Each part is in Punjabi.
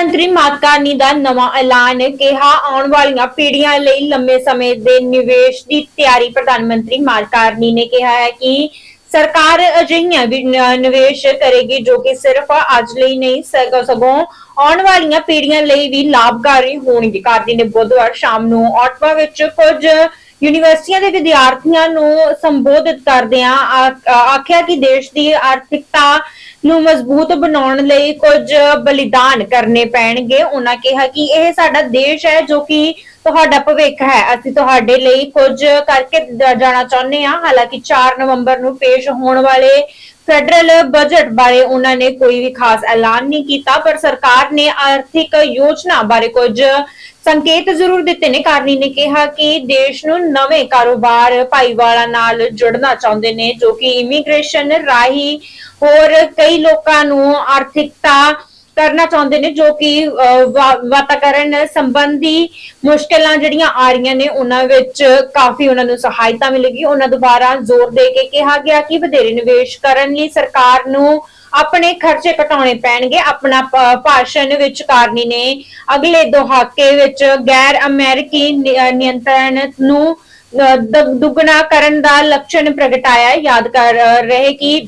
ਮੰਤਰੀ ਮਾਤਕਾਰਨੀ ਦਾ ਨਵਾਂ ਐਲਾਨ ਕਿਹਾ, ਆਉਣ ਵਾਲੀਆਂ ਪੀੜ੍ਹੀਆਂ ਲਈ ਲੰਮੇ ਸਮੇਂ ਦੇ ਨਿਵੇਸ਼ ਦੀ ਤਿਆਰੀ ਪ੍ਰਧਾਨ ਮੰਤਰੀ ਮਾਤਕਾਰਨੀ ਨੇ ਕਿਹਾ ਹੈ ਕਿ ਸਰਕਾਰ ਅਜਿਹੀਆਂ ਵੀ ਨਿਵੇਸ਼ ਕਰੇਗੀ ਜੋ ਕਿ ਸਿਰਫ ਅੱਜ ਲਈ ਨਹੀਂ ਸਗੋਂ ਆਉਣ ਵਾਲੀਆਂ ਪੀੜ੍ਹੀਆਂ ਲਈ ਵੀ ਲਾਭਕਾਰੀ ਹੋਣਗੇ। ਕਾਰਨੀ ਨੇ ਬੁੱਧਵਾਰ ਸ਼ਾਮ ਨੂੰ ਆਟਵਾ ਵਿੱਚ ਕੁਝ ਯੂਨੀਵਰਸਿਟੀਆਂ ਦੇ ਵਿਦਿਆਰਥੀਆਂ ਨੂੰ ਸੰਬੋਧਿਤ ਕਰਦਿਆਂ ਆਖਿਆ ਕਿ ਦੇਸ਼ ਦੀ ਆਰਥਿਕਤਾ ਨੂੰ ਮਜ਼ਬੂਤ ਬਣਾਉਣ ਲਈ ਕੁਝ ਬਲੀਦਾਨ ਕਰਨੇ ਪੈਣਗੇ। ਉਹਨਾਂ ਕਿਹਾ ਕਿ ਇਹ ਸਾਡਾ ਦੇਸ਼ ਹੈ ਜੋ ਕਿ ਤੁਹਾਡਾ ਭਵਿੱਖ ਹੈ। ਅਸੀਂ ਤੁਹਾਡੇ ਲਈ ਕੁਝ ਕਰਕੇ ਜਾਣਾ ਚਾਹੁੰਦੇ ਹਾਂ। ਹਾਲਾਂਕਿ 4 ਨਵੰਬਰ ਨੂੰ ਪੇਸ਼ ਹੋਣ ਵਾਲੇ ਫੈਡਰਲ ਬਜਟ ਬਾਰੇ ਉਹਨਾਂ ਨੇ ਕੋਈ ਵੀ ਖਾਸ ਐਲਾਨ ਨਹੀਂ ਕੀਤਾ, ਪਰ ਸਰਕਾਰ ਨੇ ਆਰਥਿਕ ਯੋਜਨਾ ਬਾਰੇ ਕੁਝ ਸੰਕੇਤ ਜ਼ਰੂਰ ਦਿੱਤੇ ਨੇ। ਕਾਰਨੀ ਨੇ ਕਿਹਾ ਕਿ ਦੇਸ਼ ਨੂੰ ਨਵੇਂ ਕਾਰੋਬਾਰ ਭਾਈਵਾਲਾਂ ਨਾਲ ਜੁੜਨਾ ਚਾਹੁੰਦੇ ਨੇ ਜੋ ਕਿ ਇਮੀਗ੍ਰੇਸ਼ਨ ਰਾਹੀਂ ਹੋਰ ਕਈ ਲੋਕਾਂ ਨੂੰ ਆਰਥਿਕਤਾ ਕਰਨਾ ਚਾਹੁੰਦੇ ਨੇ ਜੋ ਕਿ ਅਹ, ਵਾਤਾਵਰਣ ਸੰਬੰਧੀ ਮੁਸ਼ਕਲਾਂ ਜਿਹੜੀਆਂ ਆ ਰਹੀਆਂ ਨੇ ਉਹਨਾਂ ਵਿੱਚ ਕਾਫੀ ਉਹਨਾਂ ਨੂੰ ਸਹਾਇਤਾ ਮਿਲੇਗੀ। ਉਹਨਾਂ ਦੁਬਾਰਾ ਜ਼ੋਰ ਦੇ ਕੇ ਕਿਹਾ ਗਿਆ ਕਿ ਵਧੇਰੇ ਨਿਵੇਸ਼ ਕਰਨ ਲਈ ਸਰਕਾਰ ਨੂੰ ਆਪਣੇ ਖਰਚੇ ਘਟਾਉਣੇ ਪੈਣਗੇ, ਆਪਣਾ ਭਾਸ਼ਣ ਵਿੱਚ ਕਾਰਨੀ ਨੇ। ਅਗਲੇ ਦਹਾਕੇ ਵਿੱਚ ਗੈਰ ਅਮਰੀਕੀ ਨਿਯੰਤਰਣ ਨੂੰ ਦੁੱਗਣਾ ਕਰਨ ਦਾ ਲਕਸ਼ਣ ਪ੍ਰਗਟਾਇਆ। ਯਾਦ ਕਰ ਰਹੇ ਕਿ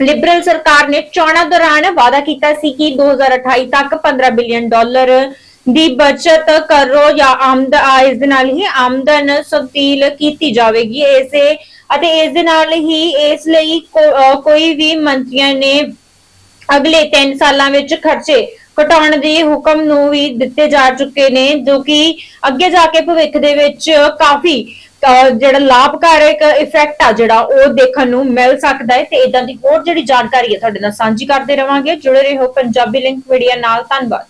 ਲਿਬਰਲ ਸਰਕਾਰ ਨੇ ਚੋਣਾਂ ਦੌਰਾਨ ਵਾਅਦਾ ਕੀਤਾ ਸੀ ਕਿ 2028 ਤੱਕ 15 ਬਿਲੀਅਨ ਡਾਲਰ ਦੀ ਬਚਤ ਕਰੋ ਜਾਂ ਆਮਦ ਇਸ ਦੇ ਨਾਲ ਹੀ ਆਮਦਨ ਤਬਦੀਲ ਕੀਤੀ ਜਾਵੇਗੀ। ਇਸੇ ਅਤੇ ਇਸ ਦੇ ਨਾਲ ਹੀ ਇਸ ਲਈ ਕੋਈ ਵੀ ਮੰਤਰੀਆਂ ਨੇ ਅਗਲੇ 3 ਸਾਲਾਂ ਵਿੱਚ ਖਰਚੇ ਘਟਾਉਣ ਦੇ ਹੁਕਮ ਨੂੰ ਵੀ ਦਿੱਤੇ ਜਾ ਚੁੱਕੇ ਨੇ, ਜੋ ਕਿ ਅੱਗੇ ਜਾ ਕੇ ਭਵਿੱਖ ਦੇ ਵਿੱਚ ਕਾਫੀ ਜਿਹੜਾ ਲਾਭਕਾਰਕ ਇਫੈਕਟ ਆ ਜਿਹੜਾ ਉਹ ਦੇਖਣ ਨੂੰ ਮਿਲ ਸਕਦਾ ਹੈ। ਤੇ ਇਦਾਂ ਦੀ ਹੋਰ ਜਿਹੜੀ ਜਾਣਕਾਰੀ ਹੈ, ਤੁਹਾਡੇ ਨਾਲ ਸਾਂਝੀ ਕਰਦੇ ਰਵਾਂਗੇ। ਜੁੜੇ ਰਹੋ ਪੰਜਾਬੀ ਲਿੰਕ ਮੀਡੀਆ ਨਾਲ। ਧੰਨਵਾਦ।